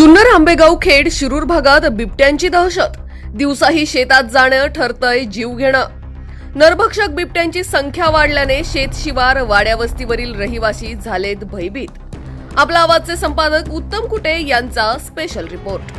जुन्नर आंबेगाव खेड शिरूर भागात बिबट्यांची दहशत. दिवसाही शेतात जाणं ठरतंय जीव घेणं. नरभक्षक बिबट्यांची संख्या वाढल्याने शेतशिवार वाड्यावस्तीवरील रहिवासी झालेत भयभीत. आपला आवाजचे संपादक उत्तम कुटे यांचा स्पेशल रिपोर्ट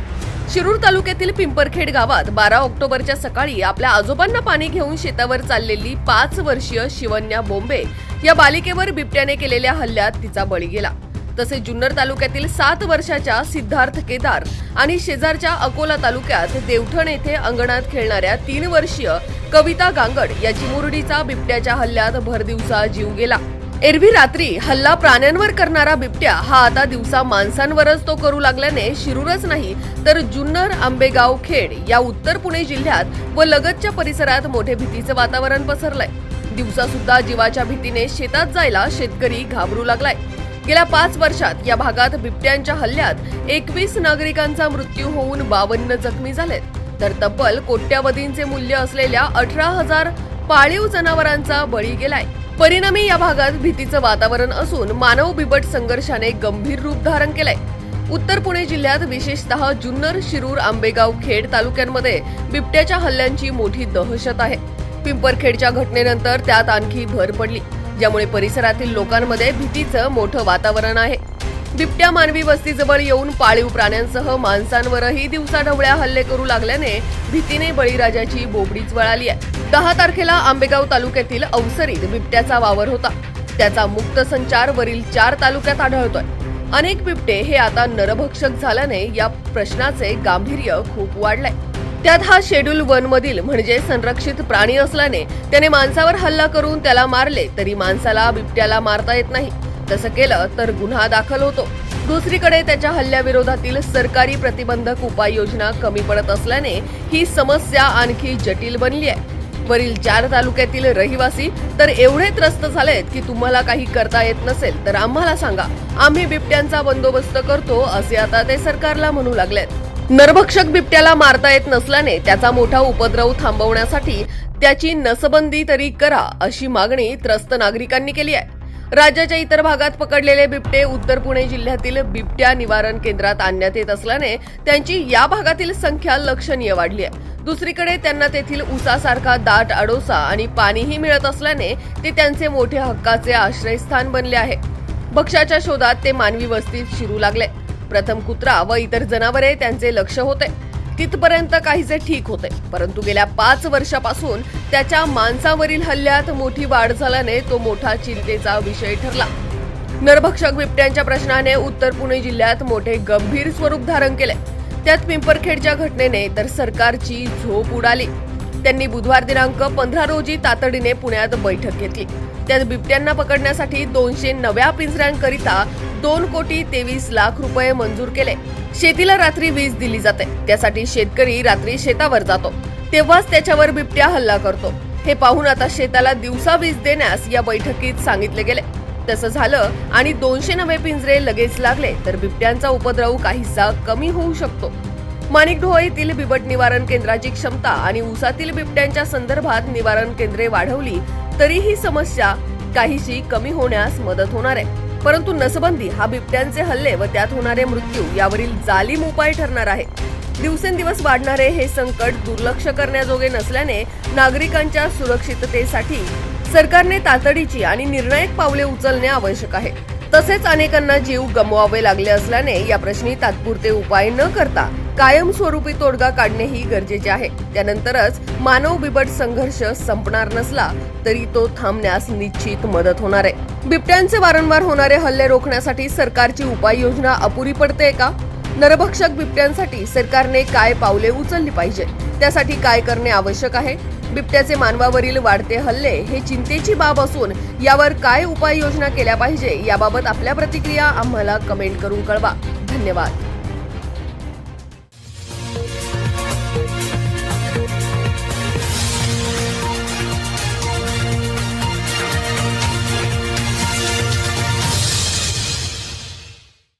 शिरूर तालुक्यातील पिंपरखेड गावात बारा ऑक्टोबरच्या सकाळी आपल्या आजोबांना पाणी घेऊन शेतावर चाललेली पाच वर्षीय शिवन्या बोंबे या बालिकेवर बिबट्याने केलेल्या हल्ल्यात तिचा बळी गेला. तसेच जुन्नर तालुक्यातील सात वर्षाच्या सिद्धार्थ केदार आणि शेजारच्या अकोला तालुक्यात देवठण येथे अंगणात खेळणाऱ्या तीन वर्षीय कविता गांगड या चिमुरडीचा बिबट्याच्या हल्ल्यात भरदिवसा जीव गेला. एरवी रात्री हल्ला प्राण्यांवर करणारा बिबट्या हा आता दिवसा माणसांवरच तो करू लागल्याने शिरूरच नाही तर जुन्नर आंबेगाव खेड या उत्तर पुणे जिल्ह्यात व लगतच्या परिसरात मोठे भीतीचं वातावरण पसरलंय. दिवसा सुद्धा जीवाच्या भीतीने शेतात जायला शेतकरी घाबरू लागलाय. गेल्या पाच वर्षात या भागात बिबट्यांच्या हल्ल्यात एकवीस नागरिकांचा मृत्यू होऊन बावन्न जखमी झालेत. तर तब्बल कोट्यावधींचे मूल्य असलेल्या अठरा हजार पाळीव जनावरांचा बळी गेलाय. परिणामी या भागात भीतीचं वातावरण असून मानव बिबट संघर्षाने गंभीर रूप धारण केलंय. उत्तर पुणे जिल्ह्यात विशेषतः जुन्नर शिरूर आंबेगाव खेड तालुक्यांमध्ये बिबट्याच्या हल्ल्यांची मोठी दहशत आहे. पिंपरखेडच्या घटनेनंतर त्यात आणखी भर पडली. ज्यामुळे परिसरातील लोकांमध्ये भीतीचं मोठं वातावरण आहे. बिबट्या मानवी वस्तीजवळ येऊन पाळीव प्राण्यांसह माणसांवरही दिवसाढवळ्या हल्ले करू लागल्याने भीतीने बळीराजाची बोबडीच वळाली आहे. दहा तारखेला आंबेगाव तालुक्यातील अवसरीत बिबट्याचा वावर होता. त्याचा मुक्त संचार वरील चार तालुक्यात आढळतोय. अनेक बिबटे हे आता नरभक्षक झाल्याने या प्रश्नाचे गांभीर्य खूप वाढलंय. त्यात हा शेड्यूल वन मधील म्हणजे संरक्षित प्राणी असल्याने त्याने माणसावर हल्ला करून त्याला मारले तरी माणसाला बिबट्याला मारता येत नाही. तसं केलं तर गुन्हा दाखल होतो. दुसरीकडे त्याच्या हल्ल्याविरोधातील सरकारी प्रतिबंधक उपाययोजना कमी पडत असल्याने ही समस्या आणखी जटिल बनली आहे. वरील चार तालुक्यातील रहिवासी तर एवढे त्रस्त झालेत की तुम्हाला काही करता येत नसेल तर आम्हाला सांगा. आम्ही बिबट्यांचा बंदोबस्त करतो असे आता ते सरकारला म्हणू लागलेत. नरभक्षक बिबट्याला मारता येत नसल्याने त्याचा मोठा उपद्रव थांबवण्यासाठी त्याची नसबंदी तरी करा अशी मागणी त्रस्त नागरिकांनी केली आहे. राज्याच्या इतर भागात पकडलेले बिबटे उत्तर पुणे जिल्ह्यातील बिबट्या निवारण केंद्रात आणण्यात येत असल्याने त्यांची या भागातील संख्या लक्षणीय वाढली आहे. दुसरीकडे त्यांना तेथील उसासारखा दाट आडोसा आणि पाणीही मिळत असल्याने ते त्यांचे मोठे हक्काचे आश्रयस्थान बनले आहे. भक्ष्याच्या शोधात ते मानवी वस्तीत शिरू लागले. प्रथम कुत्रा व इतर जनावरे त्यांचे लक्ष होते. तिथपर्यंत काहीसे ठीक होते. परंतु गेल्या पाच वर्षापासून त्याच्या माणसावरील हल्ल्यात मोठी वाढ झाल्याने तो मोठा चिंतेचा विषय ठरला. नरभक्षक बिबट्यांच्या प्रश्नाने उत्तर पुणे जिल्ह्यात मोठे गंभीर स्वरूप धारण केले. त्यात पिंपरखेडच्या घटनेने तर सरकारची झोप उडाली. त्यांनी बुधवार दिनांक पंधरा रोजी तातडीने पुण्यात बैठक घेतली. त्यात बिबट्यांना पकडण्यासाठी दोनशे नव्या पिंजऱ्यांकरिता दोन कोटी तेवीस लाख रुपये मंजूर केले. शेतीला रात्री वीज दिली जाते. त्यासाठी शेतकरी रात्री शेतावर जातो. तेव्हाच त्याच्यावर बिबट्या हल्ला करतो. हे पाहून आता शेताला दिवसा वीज देण्यास या बैठकीत सांगितले गेले. तसं झालं आणि दोनशे नवे पिंजरे लगेच लागले तर बिबट्यांचा उपद्रव काहीसा कमी होऊ शकतो. माणिकडोह येथील बिबट निवारण केंद्राची क्षमता आणि ऊसातील बिबट्यांच्या संदर्भात निवारण केंद्रे वाढवली तरी ही समस्या काहीशी कमी होण्यास मदत होणार आहे. परंतु नसबंदी हा बिबट्यांचे हल्ले व त्यात होणारे मृत्यू यावरील जालीम उपाय ठरणार आहे. दिवसेंदिवस वाढणारे हे संकट दुर्लक्ष करण्याजोगे नसल्याने नागरिकांच्या सुरक्षिततेसाठी सरकारने तातडीची आणि निर्णायक पावले उचलणे आवश्यक आहे. तसेच अनेकांना जीव गमवावे लागले असल्याने या प्रश्नी तात्पुरते उपाय न करता कायमस्वरूपी तोडगा काढणेही गरजेचे आहे. त्यानंतरच मानव बिबट संघर्ष संपणार नसला तरी तो थांबण्यास निश्चित मदत होणार आहे. बिबट्यांचे वारंवार होणारे हल्ले रोखण्यासाठी सरकारची उपाययोजना अपुरी पडते का? नरभक्षक बिबट्यांसाठी सरकारने काय पावले उचलली पाहिजे? त्यासाठी काय करणे आवश्यक आहे? बिबट्याचे मानवावरील वाढते हल्ले हे चिंतेची बाब असून यावर काय उपाययोजना केल्या पाहिजे याबाबत आपल्या प्रतिक्रिया आम्हाला कमेंट करून कळवा. धन्यवाद.